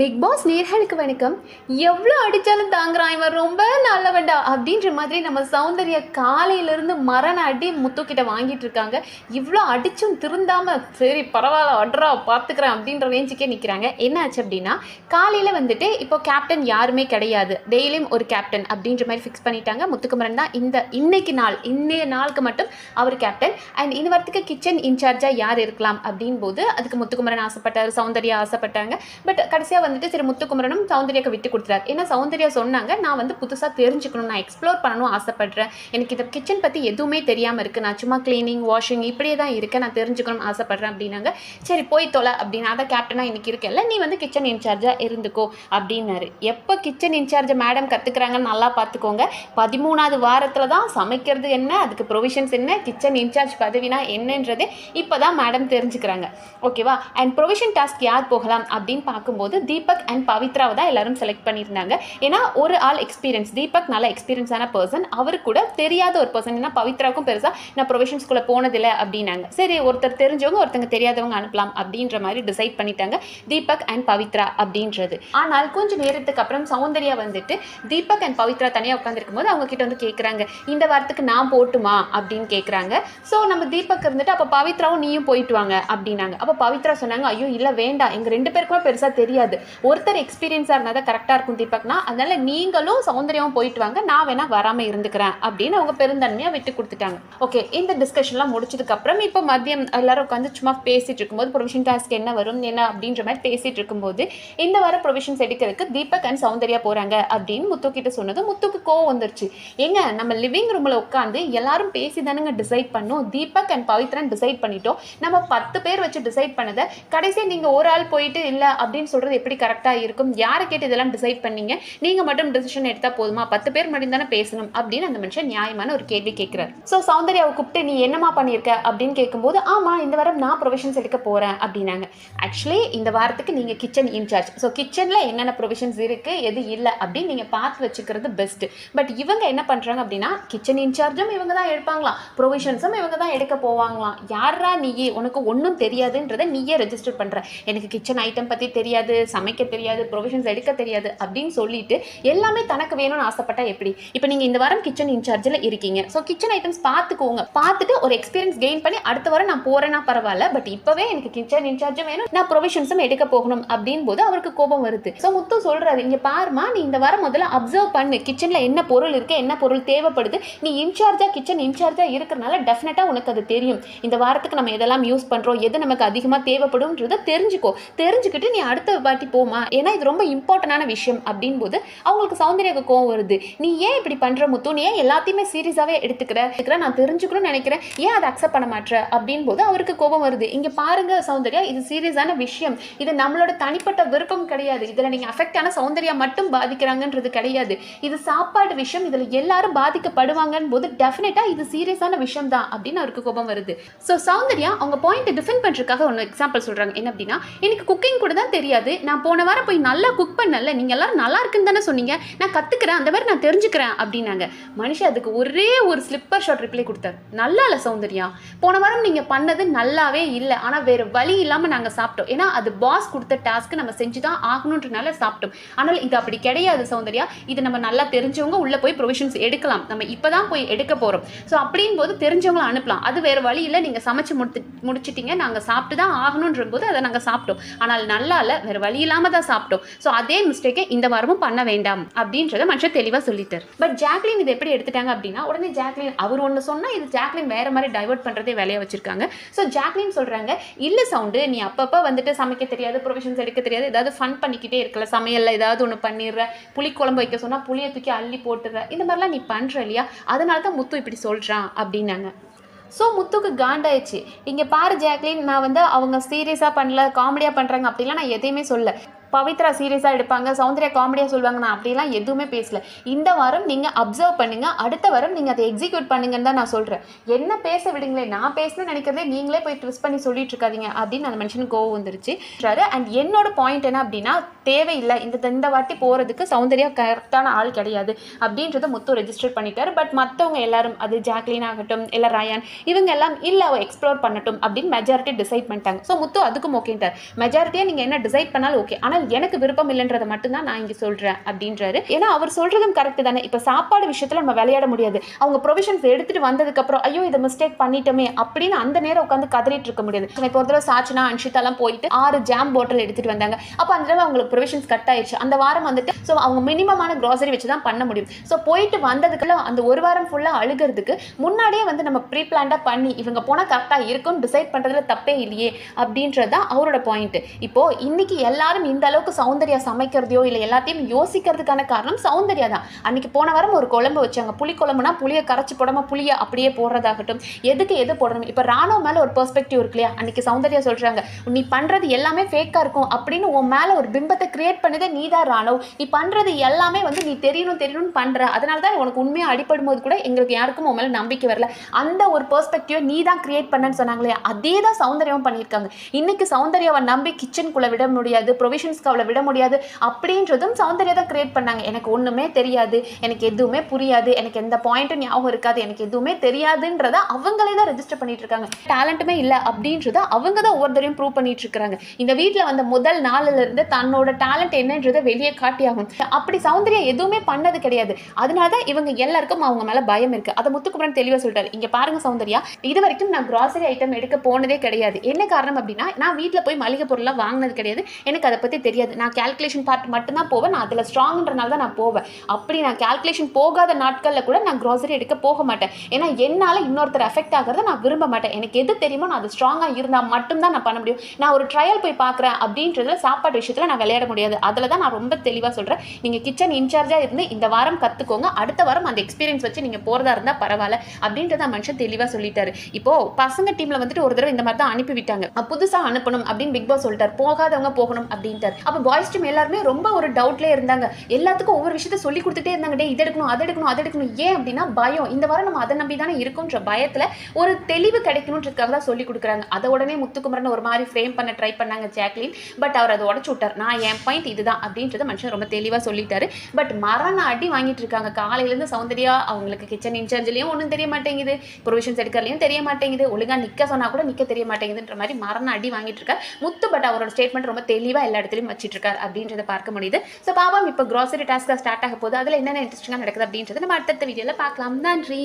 Big pass நேர்களுக்கு வணக்கம். எவ்வளோ அடித்தாலும் தாங்குறான் இவன் ரொம்ப நல்லவன்டா அப்படின்ற மாதிரி நம்ம சௌந்தர்யா காலையிலேருந்து மரண அடி முத்துக்கிட்ட வாங்கிட்டு இருக்காங்க. இவ்வளோ அடிச்சும் திருந்தாமல் சரி பரவாயில்ல அட்ரா பார்த்துக்கிறேன் அப்படின்ற ரேஞ்சுக்கே நிற்கிறாங்க என்ன ஆச்சு அப்படின்னா காலையில் வந்துட்டு இப்போ கேப்டன் யாருமே கிடையாது. டெய்லியும் ஒரு கேப்டன் அப்படின்ற மாதிரி ஃபிக்ஸ் பண்ணிட்டாங்க. முத்துக்குமரன் தான் இந்த இன்னைக்கு நாள் இன்றைய நாளுக்கு மட்டும் அவர் கேப்டன் அண்ட் இந்த வாரத்துக்கு கிச்சன் இன்சார்ஜாக யார் இருக்கலாம் அப்படின் போது அதுக்கு முத்துக்குமரன் ஆசைப்பட்டார் சௌந்தர்யா ஆசைப்பட்டாங்க. பட் கடைசியாக வந்துட்டு திரு முத்துக்குமரனும் சௌந்தர்யாக்கு விட்டு கொடுத்துறாரு ஏன்னா சௌந்தர்யா சொன்னாங்க நான் வந்து புதுசாக தெரிஞ்சுக்கணும் நான் எக்ஸ்ப்ளோர் பண்ணணும் ஆசைப்படுறேன். எனக்கு இந்த கிச்சன் பற்றி எதுவுமே தெரியாமல் இருக்குது நான் சும்மா க்ளீனிங் வாஷிங் இப்படியே தான் இருக்கேன். நான் தெரிஞ்சுக்கணும் ஆசைப்படுறேன் அப்படின்னாங்க. சரி போய் தொலை அப்படின்னு அதான் கேப்டனாக இன்னைக்கு இருக்கல நீ வந்து கிச்சன் இன்சார்ஜாக இருந்துக்கோ அப்படின்னாரு. எப்போ கிச்சன் இன்சார்ஜ் மேடம் கற்றுக்குறாங்கன்னு நல்லா பார்த்துக்கோங்க பதிமூணாவது வாரத்தில் தான் சமைக்கிறது என்ன அதுக்கு ப்ரொவிஷன்ஸ் என்ன கிச்சன் இன்சார்ஜ் பதவினா என்னன்றது இப்போ தான் மேடம் தெரிஞ்சுக்கிறாங்க ஓகேவா அண்ட் ப்ரொவிஷன் டாஸ்க் யார் போகலாம் அப்படின்னு பார்க்கும்போது தீபக் அண்ட் பவித்ராவை தான் எல்லாரும் செலக்ட் பண்ணியிருந்தாங்க. ஏன்னா ஒரு ஆள் எக்ஸ்பீரியன்ஸ் தீபக் நல்ல எக்ஸ்பீரியன்ஸான பர்சன் அவர் கூட தெரியாத ஒரு பர்சன் ஏன்னா பவித்ராவுக்கும் பெருசாக நான் ப்ரொவிஷன்ஸ்குள்ளே போனதில்லை அப்படின்னாங்க. சரி ஒருத்தர் தெரிஞ்சவங்க ஒருத்தங்க தெரியாதவங்க அனுப்பலாம் அப்படின்ற மாதிரி டிசைட் பண்ணிட்டாங்க தீபக் அண்ட் பவித்ரா அப்படின்றது. ஆனால் கொஞ்சம் நேரத்துக்கு அப்புறம் சௌந்தர்யா வந்துட்டு தீபக் அண்ட் பவித்ரா தனியாக உட்காந்துருக்கும் போது அவங்க கிட்ட வந்து கேட்குறாங்க இந்த வாரத்துக்கு நான் போட்டுமா? அப்படின்னு கேட்குறாங்க ஸோ நம்ம தீபக் இருந்துட்டு அப்போ பவித்ராவும் நீயும் போயிட்டு வாங்க அப்படின்னாங்க. அப்போ பவித்ரா சொன்னாங்க ஐயோ இல்லை வேண்டாம். எங்கள் ரெண்டு பேருக்குமே பெருசாக தெரியாது. ஒருத்தர் எக்ஸ்பீரியன்ஸாக இருந்தால் தான் கரெக்டாக இருக்கும் தீபக்னா அதனால நீங்களும் சௌந்தரியமாக போயிட்டு வாங்க நான் வேணால் வராமல் இருந்துக்கிறேன் அப்படின்னு அவங்க பெருந்தன்மையாக விட்டு கொடுத்துட்டாங்க. ஓகே இந்த டிஸ்கஷன்லாம் முடிச்சதுக்கப்புறம் இப்போ மதியம் எல்லாரும் உட்காந்து சும்மா பேசிகிட்டு இருக்கும்போது ப்ரொவிஷன் டாஸ்க் என்ன வரும் என்ன அப்படின்ற மாதிரி பேசிகிட்டு இருக்கும்போது இந்த வார ப்ரொவிஷன்ஸ் எடுக்கிறதுக்கு தீபக் அண்ட் சௌந்தர்யா போகிறாங்க அப்படின்னு முத்து கிட்ட சொன்னது முத்துக்கு கோவம் வந்துருச்சு. ஏங்க நம்ம லிவிங் ரூமில் உட்காந்து எல்லாரும் பேசி தானுங்க டிசைட் பண்ணோம் தீபக் அண்ட் பவித்ரன் டிசைட் பண்ணிட்டோம். நம்ம பத்து பேர் வச்சு டிசைட் பண்ணதை கடைசியாக நீங்கள் ஒரு ஆள் போயிட்டு இல்லை அப்படின்னு சொல்கிறது எப்படி கரெக்டாக இருக்கும்? யாரை கேட்டு இதெல்லாம் டிசைட் பண்ணீங்க? நீங்க மட்டும் டிசிஷன் எடுத்தால் போதுமா? பத்து பேர் மட்டும் தானே பேசணும் அப்படின்னு அந்த மனுஷன் நியாயமான ஒரு கேள்வி கேட்கிறார். ஸோ சௌந்தர்யாவை கூப்பிட்டு நீ என்னமா பண்ணியிருக்க? அப்படின்னு கேட்கும்போது ஆமா இந்த வாரம் நான் ப்ரொவிஷன்ஸ் எடுக்க போறேன் அப்படின்னாங்க. ஆக்சுவலி இந்த வாரத்துக்கு நீங்க கிச்சன் இன்சார்ஜ் ஸோ கிச்சனில் என்னென்ன ப்ரொவிஷன்ஸ் இருக்கு எது இல்லை அப்படின்னு நீங்க பார்த்து வச்சுக்கிறது பெஸ்ட்டு பட் இவங்க என்ன பண்றாங்க அப்படின்னா கிச்சன் இன்சார்ஜும் இவங்க தான் எடுப்பாங்களாம். ப்ரொவிஷன்ஸும் இவங்க தான் எடுக்க போவாங்களாம். யாரா நீயே? உனக்கு ஒன்றும் தெரியாதுன்றதை நீயே ரெஜிஸ்டர் பண்ற. எனக்கு கிச்சன் ஐட்டம் பத்தி தெரியாது சமைக்க தெரியாது ப்ரொவிஷன்ஸ் எடுக்க தெரியாது அப்படின்னு சொல்லிட்டு எல்லாமே தனக்கு வேணும்னு ஆசைப்பட்டா எப்படி? இப்போ நீங்க இந்த வாரம் கிச்சன் இன்சார்ஜில் இருக்கீங்க. ஸோ கிச்சன் ஐட்டம்ஸ் பார்த்துக்கோங்க. பார்த்துட்டு ஒரு எக்ஸ்பீரியன்ஸ் கெயின் பண்ணி அடுத்த வாரம் நான் போறேன்னா பரவாயில்ல. பட் இப்பவே எனக்கு கிச்சன் இன்சார்ஜும் வேணும். நான் ப்ரொவிஷன்ஸும் எடுக்க போகணும் அப்படின் போது அவருக்கு கோபம் வருது. ஸோ முத்து சொல்றாரு இங்கே பாருமா நீ இந்த வாரம் முதல்ல அப்சர்வ் பண்ணு. கிச்சனில் என்ன பொருள் இருக்கு என்ன பொருள் தேவைப்படுது. நீ இன்சார்ஜாக கிச்சன் இன்சார்ஜாக இருக்கிறனால டெஃபினட்டாக உனக்கு அது தெரியும். இந்த வாரத்துக்கு நம்ம எதெல்லாம் யூஸ் பண்ணுறோம் எது நமக்கு அதிகமாக தேவைப்படும்ன்றத தெரிஞ்சுக்கோ. தெரிஞ்சுக்கிட்டு நீ அடுத்த வாட்டி போமா? ஏன்னா இது ரொம்ப இம்பார்ட்டண்டான விஷயம் அப்படின் போது அவங்களுக்கு சௌந்தர்யாக்கு கோவம் வருது. நீ ஏன் இப்படி பண்ணுற முத்து? நீ ஏன் எல்லாத்தையுமே சீரியஸாகவே எடுத்துக்கிற? எடுக்கிற நான் தெரிஞ்சுக்கணும்னு நினைக்கிறேன். ஏன் அதை அக்செப்ட் பண்ண மாட்டேற அப்படின் போது அவருக்கு கோபம் வருது. இங்கே பாருங்க சௌந்தர்யா இது சீரியஸான விஷயம். இது நம்மளோட தனிப்பட்ட விருப்பம் கிடையாது. இதில் நீங்கள் அஃபெக்ட் ஆன சௌந்தர்யா மட்டும் பாதிக்கிறாங்கன்றது கிடையாது. இது சாப்பாடு விஷயம். இதில் எல்லாரும் பாதிக்கப்படுவாங்கன்னு போது டெஃபினட்டாக இது சீரியஸான விஷயம் தான் அப்படின்னு அவருக்கு கோபம் வருது. ஸோ சௌந்தர்யா அவங்க பாயிண்ட் டிஃபெண்ட் பண்ணுறதுக்காக ஒன்று எக்ஸாம்பிள் சொல்கிறாங்க என்ன அப்படின்னா எனக்கு குக்கிங் கூட தான் தெரியாது. நான் போன வாரம் போய் நல்லா குக் பண்ணல. நீங்கள் எல்லோரும் நல்லா இருக்குன்னு தானே சொன்னீங்க. நான் கற்றுக்கிறேன் அந்த மாதிரி நான் தெரிஞ்சுக்கிறேன் அப்படின்னாங்க. மனுஷன் அதுக்கு ஒரே ஒரு ஸ்லிப்பர் ஷாட் ரிப்ளை கொடுத்தார். நல்லா இல்லை சௌந்தர்யா. போன வாரம் நீங்கள் பண்ணது நல்லாவே இல்லை. ஆனால் வேறு வழி இல்லாமல் நாங்கள் சாப்பிட்டோம். ஏன்னா அது பாஸ் கொடுத்த டாஸ்க்கு நம்ம செஞ்சு தான் ஆகணுன்றனால சாப்பிட்டோம். ஆனால் இது அப்படி கிடையாது சௌந்தர்யா. இது நம்ம நல்லா தெரிஞ்சவங்க உள்ளே போய் ப்ரொவிஷன்ஸ் எடுக்கலாம். நம்ம இப்போ தான் போய் எடுக்க போகிறோம் ஸோ அப்படின் போது தெரிஞ்சவங்களை அனுப்பலாம். அது வேறு வழி இல்லை. நீங்க சமைச்சு முடித்து முடிச்சிட்டீங்க. நாங்கள் சாப்பிட்டு தான் ஆகணுன்ற போது அதை நாங்கள் சாப்பிட்டோம். ஆனால் நல்லா இல்லை வேறு வழி இல்லாம தான் சாப்பிட்டோம். ஸோ அதே மிஸ்டேக்கை இந்த வாரமும் பண்ண வேண்டாம் அப்படின்றத மனுஷன் தெளிவாக சொல்லிட்டார். பட் ஜாக்லின் இது எப்படி எடுத்துட்டாங்க அப்படின்னா உடனே ஜாக்லின் அவர் ஒன்று சொன்னால் இது ஜாக்லின் வேற மாதிரி டைவெர்ட் பண்ணுறதே வேலையை வச்சிருக்காங்க. ஸோ ஜாக்லின் சொல்கிறாங்க இல்லை சவுண்டு நீ அப்பப்போ வந்துட்டு சமைக்க தெரியாது ப்ரொவிஷன்ஸ் எடுக்க தெரியாது ஏதாவது ஃபன் பண்ணிக்கிட்டே இருக்கல சமையலில் ஏதாவது ஒன்று பண்ணிடுற புளி குழம்பு வைக்க சொன்னால் புளியை தூக்கி அள்ளி போட்டுடுற இந்த மாதிரிலாம் நீ பண்ணுற இல்லையா? அதனால தான் முத்து இப்படி சொல்கிறான் அப்படின்னாங்க. ஸோ முத்துக்கு காண்டாயிடுச்சு இங்கே பாரு ஜாக்லின் நான் வந்து அவங்க சீரியஸாக பண்ணல காமெடியாக பண்ணுறாங்க அப்படிலாம் நான் எதையுமே சொல்ல பவித்ரா சீரியஸாக எடுப்பாங்க. சௌந்தர்யா காமெடியாக சொல்லுவாங்க. நான் அப்படிலாம் எதுவுமே பேசல. இந்த வாரம் நீங்கள் அப்சர்வ் பண்ணுங்க. அடுத்த வாரம் நீங்கள் அதை எக்ஸிக்யூட் பண்ணுங்கன்னு தான் நான் சொல்கிறேன் என்ன பேச விடுங்களே. நான் பேசணும்னு நினைக்கிறதே நீங்களே போய் ட்விஸ்ட் பண்ணி சொல்லிட்டு இருக்காதீங்க. அப்படின்னு அந்த மனுஷனுக்கு கோவம் வந்துருச்சு. அண்ட் என்னோட பாயிண்ட் என்ன அப்படின்னா தேவையில்லை. இந்த இந்த வாட்டி போகிறதுக்கு சௌந்தர்யா கரெக்டான ஆள் கிடையாது. அப்படின்றத முத்து ரெஜிஸ்டர் பண்ணிட்டாரு. பட் மற்றவங்க எல்லாரும் அது ஜாக்லின் ஆகட்டும் இல்லை ரயான் இவங்க எல்லாம் இல்லை அவள் எக்ஸ்ப்ளோர் பண்ணட்டும் அப்படின்னு மெஜாரிட்டி டிசைட் பண்ணிட்டாங்க. ஸோ முத்து அதுக்கும் ஓகேன்ட்டார் மெஜாரிட்டியாக நீங்கள் என்ன டிசைட் பண்ணாலும் ஓகே ஆனால் ஆனால் எனக்கு விருப்பம் இல்லைன்றதை மட்டும்தான் நான் இங்கே சொல்கிறேன் அப்படின்றாரு. ஏன்னா அவர் சொல்கிறதும் கரெக்ட் தானே. இப்போ சாப்பாடு விஷயத்தில் நம்ம விளையாட முடியாது. அவங்க ப்ரொவிஷன்ஸ் எடுத்துகிட்டு வந்ததுக்கப்புறம் ஐயோ இதை மிஸ்டேக் பண்ணிட்டோமே அப்படின்னு அந்த நேரம் உட்காந்து கதறிட்டு இருக்க முடியாது. இப்போ ஒரு தடவை சாச்சினா அன்ஷிதாலாம் போயிட்டு ஆறு ஜாம் பாட்டில் எடுத்துகிட்டு வந்தாங்க. அப்போ அந்த தடவை அவங்களுக்கு ப்ரொவிஷன்ஸ் கட் ஆயிடுச்சு அந்த வாரம் வந்துட்டு ஸோ அவங்க மினிமமான க்ராசரி வச்சு தான் பண்ண முடியும். ஸோ போயிட்டு வந்ததுக்குள்ள அந்த ஒரு வாரம் ஃபுல்லாக அழுகிறதுக்கு முன்னாடியே வந்து நம்ம ப்ரீ பிளான்டாக பண்ணி இவங்க போனால் கரெக்டாக இருக்கும்னு டிசைட் பண்ணுறதுல தப்பே இல்லையே அப்படின்றது தான் அவரோட பாயிண்ட் இப்போ இன்னைக்கு எல்லாரும் இந்த அளவுக்கு சௌந்தர்யா சமைக்கிறதையோ இல்லை எல்லாத்தையும் யோசிக்கிறதுக்கான காரணம் சௌந்தர்யா தான். அன்னைக்கு போன வாரம் ஒரு குழம்பு வச்சாங்க. புளி குழம்புனா புளியை கரைச்சி போடாம புளியை அப்படியே போடுறதாகட்டும். எதுக்கு எது போடணும்? இப்போ ராணுவ மேலே ஒரு பெர்ஸ்பெக்டிவ் இருக்கு இல்லையா? அன்னைக்கு சௌந்தர்யா சொல்றாங்க நீ பண்றது எல்லாமே ஃபேக்காக இருக்கும். அப்படின்னு உன் மேலே ஒரு பிம்பத்தை கிரியேட் பண்ணதே நீ தான் ராணுவ. நீ பண்ணுறது எல்லாமே வந்து நீ தெரியணும் தெரியணும்னு பண்ற. அதனால தான் உனக்கு உண்மையாக அடிப்படும் போது கூட எங்களுக்கு யாருக்கும் உன் மேலே நம்பிக்கை வரல. அந்த ஒரு பெர்ஸ்பெக்டிவை நீ தான் கிரியேட் பண்ணன்னு சொன்னாங்களே அதே தான் சௌந்தர்யாவும் பண்ணியிருக்காங்க. இன்னைக்கு சௌந்தர்யாவை நம்பி கிச்சனுக்குள்ளே விட முடியாது. ப்ரொவிஷன்ஸ் ப்ரொவிஷன்ஸ்க்கு அவளை விட முடியாது அப்படின்றதும் சௌந்தர்யா தான் கிரியேட் பண்ணாங்க. எனக்கு ஒன்றுமே தெரியாது. எனக்கு எதுவுமே புரியாது. எனக்கு எந்த பாயிண்ட்டும் ஞாபகம் இருக்காது. எனக்கு எதுவுமே தெரியாதுன்றத அவங்களே தான் ரெஜிஸ்டர் பண்ணிட்டு இருக்காங்க. டேலண்ட்டுமே இல்லை அப்படின்றத அவங்க தான் ஒவ்வொருத்தரையும் ப்ரூவ் பண்ணிட்டு இருக்காங்க. இந்த வீட்டில் வந்த முதல் நாளிலிருந்து தன்னோட டேலண்ட் என்னன்றதை வெளியே காட்டியாகும். அப்படி சௌந்தர்யா எதுவுமே பண்ணது கிடையாது. அதனால தான் இவங்க எல்லாருக்கும் அவங்க மேலே பயம் இருக்கு. அதை முத்துக்குமரன் தெளிவாக சொல்லிட்டாரு இங்கே பாருங்க சௌந்தர்யா. இது வரைக்கும் நான் கிராசரி ஐட்டம் எடுக்க போனதே கிடையாது. என்ன காரணம் அப்படின்னா நான் வீட்டில் போய் மளிகை பொருள்லாம் வாங்கினது கிடையாது. எனக்கு அதை பற்றி தெரியாது. நான் கால்குலேஷன் பார்ட் மட்டும்தான் போவேன். நான் அதில் ஸ்ட்ராங்ன்றனால தான் நான் போவேன். அப்படி நான் கால்குலேஷன் போகாத நாட்களில் கூட நான் க்ராசரி எடுக்க போக மாட்டேன். ஏன்னா என்னால் இன்னொருத்தர் அஃபெக்ட் ஆகிறத நான் விரும்ப மாட்டேன். எனக்கு எது தெரியுமோ நான் அது ஸ்ட்ராங்காக இருந்தால் மட்டும்தான் நான் பண்ண முடியும். நான் ஒரு ட்ரையல் போய் பார்க்குறேன் அப்படின்றதுல சாப்பாடு விஷயத்தில் நான் விளையாட முடியாது. அதில் தான் நான் ரொம்ப தெளிவாக சொல்கிறேன் நீங்கள் கிச்சன் இன்சார்ஜாக இருந்து இந்த வாரம் கற்றுக்கோங்க அடுத்த வாரம் அந்த எக்ஸ்பீரியன்ஸ் வச்சு நீங்கள் போகிறதா இருந்தால் பரவாயில்ல அப்படின்றத மனுஷன் தெளிவாக சொல்லிட்டாரு. இப்போது பசங்க டீமில் வந்துட்டு ஒரு தடவை இந்த மாதிரி தான் அனுப்பி விட்டாங்க. புதுசாக அனுப்பணும் அப்படின்னு பிக் பாஸ் சொல்லிட்டார். போகாதவங்க போகணும் அப்படின்ட்டார். அப்போ பாய்ஸ் டீம் எல்லாருமே ரொம்ப ஒரு டவுட்லேயே இருந்தாங்க. எல்லாத்துக்கும் ஒவ்வொரு விஷயத்த சொல்லி கொடுத்துட்டே இருந்தாங்க. டே இது எடுக்கணும் அதை எடுக்கணும் அதை எடுக்கணும். ஏன் அப்படின்னா பயம். இந்த வாரம் நம்ம அதை நம்பி தானே இருக்குன்ற பயத்தில் ஒரு தெளிவு கிடைக்கணுன்றதுக்காக தான் சொல்லி கொடுக்குறாங்க. அதை உடனே முத்துக்குமரன் ஒரு மாதிரி ஃப்ரேம் பண்ண ட்ரை பண்ணாங்க ஜாக்லின். பட் அவர் அதை உடச்சு விட்டார். நான் என் பாயிண்ட் இதுதான் அப்படின்றத மனுஷன் ரொம்ப தெளிவாக சொல்லிட்டாரு. பட் மரண அடி வாங்கிட்டு இருக்காங்க. காலையிலேருந்து சௌந்தர்யா அவங்களுக்கு கிச்சன் இன்சார்ஜ்லேயும் ஒன்றும் தெரிய மாட்டேங்குது. ப்ரொவிஷன்ஸ் எடுக்கிறதுலையும் தெரிய மாட்டேங்குது. ஒழுங்கா நிற்க சொன்னால் கூட நிற்க தெரிய மாட்டேங்குதுன்ற மாதிரி மரண அடி வாங்கிட்டு இருக்கார். முத்து பட் அவரோட ஸ்டேட்மெண்ட் ரொம்ப தெளிவாக எல்லா இடத்துலையும் வச்சிட்டு வச்சிட்ருக்கார் அப்படின்றத பார்க்க முடியுது. ஸோ பாபம் இப்போ க்ராசரி டாஸ்க்காக ஸ்டார்ட் ஆக போகுது. அதில் என்னென்ன இன்ட்ரெஸ்டிங்காக நடக்குது அப்படின்றத நம்ம அடுத்தடுத்த வீடியோவில் பார்க்கலாம். நன்றி.